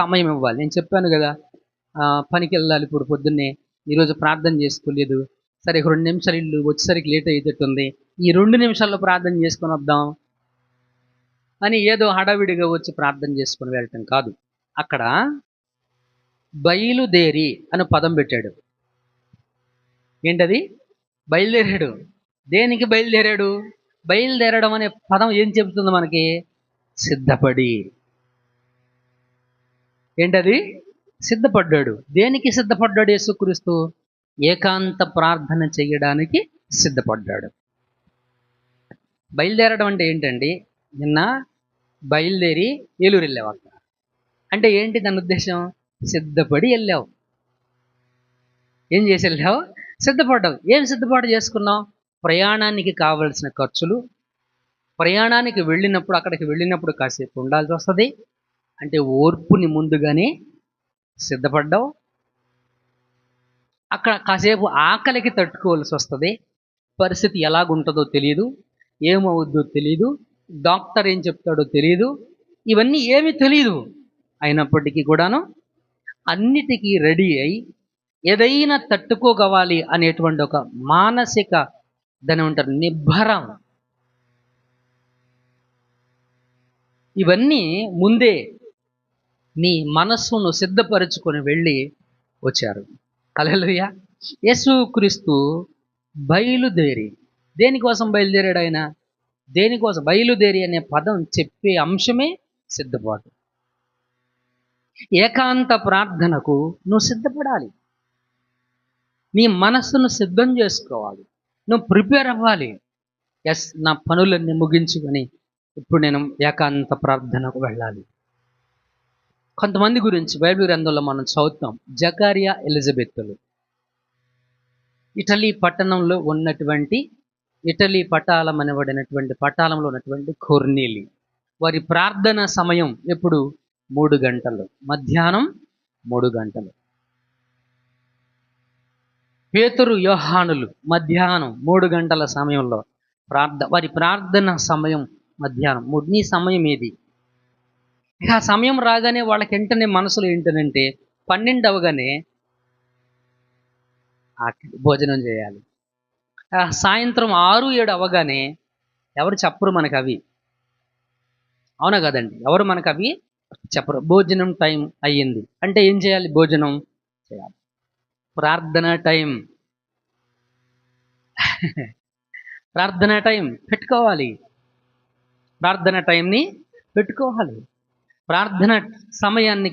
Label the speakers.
Speaker 1: సమయం ఇవ్వాలి. నేను చెప్పాను కదా పనికి వెళ్ళాలి ఇప్పుడు పొద్దున్నే ఈరోజు ప్రార్థన చేసుకోలేదు సరే ఒక రెండు నిమిషాలు ఇల్లు వచ్చేసరికి లేట్ అయ్యేటట్టుంది ఈ రెండు నిమిషాల్లో ప్రార్థన చేసుకొని వద్దాం అని ఏదో హడావిడిగా వచ్చి ప్రార్థన చేసుకొని వెళ్ళటం కాదు. అక్కడ బయలుదేరి అని పదం పెట్టాడు. ఏంటది? బయలుదేరాడు. దేనికి బయలుదేరాడు? బయలుదేరడం అనే పదం ఏం చెబుతుంది మనకి? సిద్ధపడి. ఏంటది? సిద్ధపడ్డాడు. దేనికి సిద్ధపడ్డాడు యేసుక్రీస్తు? ఏకాంత ప్రార్థన చేయడానికి సిద్ధపడ్డాడు. బయలుదేరడం అంటే ఏంటండి? నిన్న బయలుదేరి ఏలూరు వెళ్ళావు అక్కడ అంటే ఏంటి దాని ఉద్దేశం? సిద్ధపడి వెళ్ళావు. ఏం చేసి వెళ్ళావు? సిద్ధపడ్డావు. ఏం సిద్ధపాటు చేసుకున్నావు? ప్రయాణానికి కావలసిన ఖర్చులు. ప్రయాణానికి వెళ్ళినప్పుడు అక్కడికి వెళ్ళినప్పుడు కాసేపు ఉండాల్సి వస్తుంది. అంటే ఓర్పుని ముందుగానే సిద్ధపడ్డావు. అక్కడ కాసేపు ఆకలికి తట్టుకోవాల్సి వస్తుంది. పరిస్థితి ఎలాగుంటుందో తెలియదు ఏమవుద్దో తెలియదు డాక్టర్ ఏం చెప్తాడో తెలియదు ఇవన్నీ ఏమీ తెలియదు అయినప్పటికీ కూడాను అన్నిటికీ రెడీ అయి ఏదైనా తట్టుకోగవాలి అనేటువంటి ఒక మానసిక దాని ఉంటారు నిబ్బరం. ఇవన్నీ ముందే నీ మనస్సును సిద్ధపరచుకొని వెళ్ళి వచ్చారు. హల్లెలూయా. యేసుక్రీస్తు బయలుదేరి. దేనికోసం బయలుదేరాడు ఆయన? దేనికోసం? బయలుదేరి అనే పదం చెప్పే అంశమే సిద్ధపాటు. ఏకాంత ప్రార్థనకు నువ్వు సిద్ధపడాలి. నీ మనస్సును సిద్ధం చేసుకోవాలి. నువ్వు ప్రిపేర్ అవ్వాలి. ఎస్ నా పనులన్నీ ముగించుకొని ఇప్పుడు నేను ఏకాంత ప్రార్థనకు వెళ్ళాలి. కొంతమంది గురించి బైబిల్ గ్రంథంలో మనం చదువుతాం. జకారియా ఎలిజబెత్తులు ఇటలీ పట్టణంలో ఉన్నటువంటి ఇటలీ పటాలం అనబడినటువంటి పటాలంలో ఉన్నటువంటి కొర్నీలి. వారి ప్రార్థన సమయం ఎప్పుడు? మూడు గంటలు. మధ్యాహ్నం మూడు గంటలు. పేతురు యోహానులు మధ్యాహ్నం మూడు గంటల సమయంలో ప్రార్థ వారి ప్రార్థన సమయం మధ్యాహ్నం మూడు నీ సమయం ఏది? ఇక ఆ సమయం రాగానే వాళ్ళకి వెంటనే మనసులో ఏంటనంటే పన్నెండు అవగానే భోజనం చేయాలి. సాయంత్రం ఆరు ఏడు అవగానే ఎవరు చెప్పరు మనకు అవి అవునా కదండి? ఎవరు మనకు అవి చెప్పరు. భోజనం టైం అయ్యింది. అంటే ఏం చేయాలి? భోజనం చేయాలి. ప్రార్థన టైం. ప్రార్థన టైం పెట్టుకోవాలి. ప్రార్థన టైంని పెట్టుకోవాలి. ప్రార్థన సమయాన్ని